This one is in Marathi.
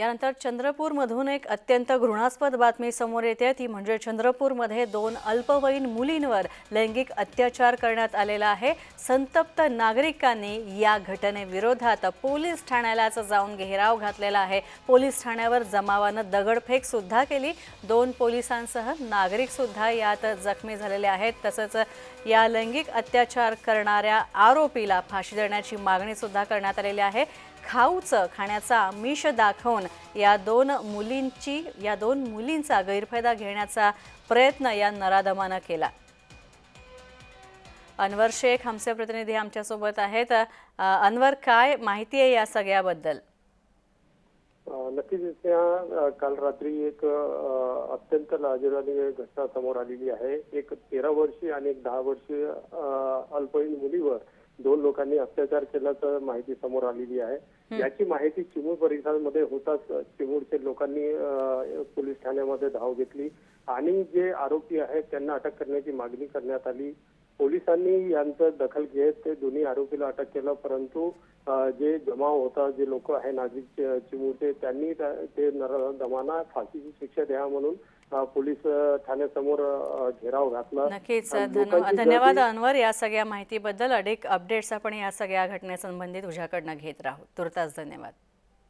यानंतर चंद्रपूरमधून एक अत्यंत घृणास्पद बातमी समोर येते. ती म्हणजे चंद्रपूरमध्ये दोन अल्पवयीन मुलींवर लैंगिक अत्याचार करण्यात आलेला आहे. संतप्त नागरिकांनी या घटनेविरोधात पोलीस ठाण्यालाच जाऊन घेराव घातलेला आहे. पोलीस ठाण्यावर जमावानं दगडफेक सुद्धा केली. दोन पोलिसांसह नागरिकसुद्धा यात जखमी झालेले आहेत. तसंच या लैंगिक अत्याचार करणाऱ्या आरोपीला फाशी देण्याची मागणीसुद्धा करण्यात आलेली आहे. खाऊचं खाण्याचा मिष दाखवून या दोन मुलींची या दोन मुलींचा गैरफायदा घेण्याचा प्रयत्न या नराधमानं केला. अनवर शेख आमचे प्रतिनिधी आमच्यासोबत आहेत. अनवर काय माहिती आहे या सगळ्याबद्दल? नक्कीच त्या काल रात्री एक अत्यंत लाजिरवाणी घटना समोर आलेली आहे. एक तेरा वर्षी आणि एक दहा वर्षीय अल्पवयीन मुलीवर दोन लोकांनी अत्याचार केल्याचं माहिती समोर आलेली आहे. याची माहिती चिमूर परिसरामध्ये होताच. चिमूरचे लोकांनी पोलीस ठाण्यामध्ये धाव घेतली. आणि जे आरोपी आहेत त्यांना अटक करण्याची मागणी करण्यात आली. पोलिसांनी यांचं दखल घेत ते दोन्ही आरोपीला अटक केलं परंतु जे जमाव होता जे लोक आहे चि- चिमूरचे त्यांनी त्या- ते नरदमाना फाशीची शिक्षा द्या म्हणून पोलीस ठाण्यासमोर घेराव घातला. नक्कीच धन्यवाद अनवर या सगळ्या माहितीबद्दल. अधिक अपडेट्स आपण या सगळ्या घटनेसंबंधी तुझ्याकडनं घेत राहू. तुर्तास धन्यवाद.